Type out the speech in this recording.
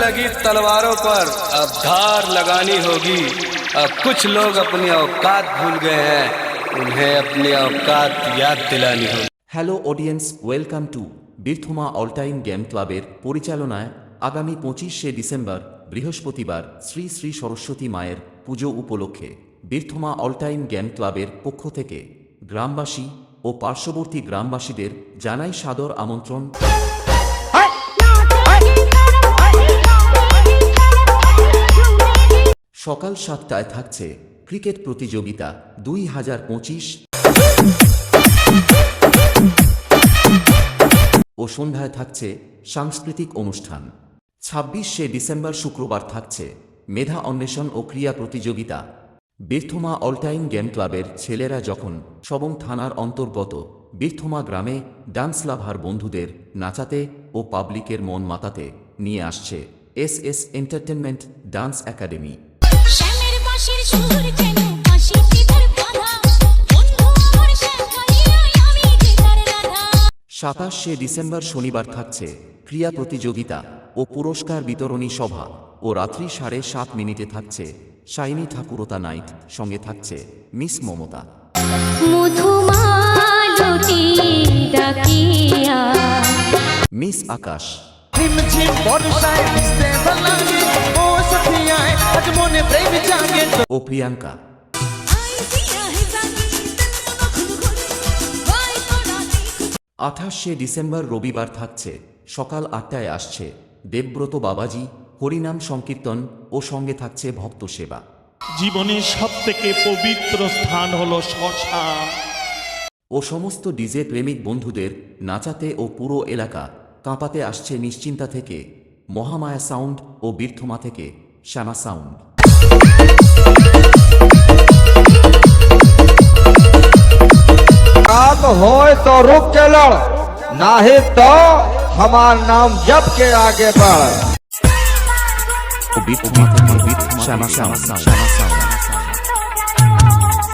लगी तलवारों पर अब धार लगानी होगी अब कुछ लोग अपनी औकात भूल गए हैं उन्हें अपनी औकात याद दिलानी होगी hello audience welcome two বীরথমা all time game ক্লাবের পরিচালনায় আগামী পঁচিশে ডিসেম্বর বৃহস্পতিবার শ্রী শ্রী সরস্বতী মায়ের পুজো উপলক্ষে বীরথমা অল টাইম গেম ক্লাবের পক্ষ থেকে গ্রামবাসী ও পার্শ্ববর্তী গ্রামবাসীদের জানাই সাদর আমন্ত্রণ সকাল সাতটায় থাকছে ক্রিকেট প্রতিযোগিতা দুই হাজার পঁচিশ। ও সন্ধ্যায় থাকছে সাংস্কৃতিক অনুষ্ঠান। ছাব্বিশে ডিসেম্বর শুক্রবার থাকছে মেধা অন্বেষণ ও ক্রিয়া প্রতিযোগিতা। বীরথমা অলটাইম গেম ক্লাবের ছেলেরা যখন সবং থানার অন্তর্গত বীরথমা গ্রামে ডান্স লাভার বন্ধুদের নাচাতে ও পাবলিকের মন মাতাতে নিয়ে আসছে S S entertainment dance academy. সাতাশে ডিসেম্বর শনিবার থাকছে ক্রিয়া প্রতিযোগিতা ও পুরস্কার বিতরণী সভা ও রাত্রি সাড়ে সাত মিনিটে থাকছে শাইনি ঠাকুরতা নাইট সঙ্গে থাকছে মিস মমতা। মিস আকাশ। ও আজ মনে প্রেম জাগে ও প্রিয়াঙ্কা। আঠাশে ডিসেম্বর রবিবার থাকছে সকাল আটটায় আসছে। দেবব্রত বাবাজি হরিনাম সংকীর্তন ও সঙ্গে থাকছে ভক্ত সেবা। জীবনের সব থেকে পবিত্র স্থান হলো শ্মশান। ও সমস্ত ডিজে প্রেমিক বন্ধুদের নাচাতে ও পুরো এলাকা কাঁপাতে আসছে নিশ্চিন্তা থেকে মহামায়া সাউন্ড ও বীরথমা থেকে। শ্যামা সাউন্ড रात होए तो रुक के लड़ नाही तो हमार नाम जप के आगे बढ़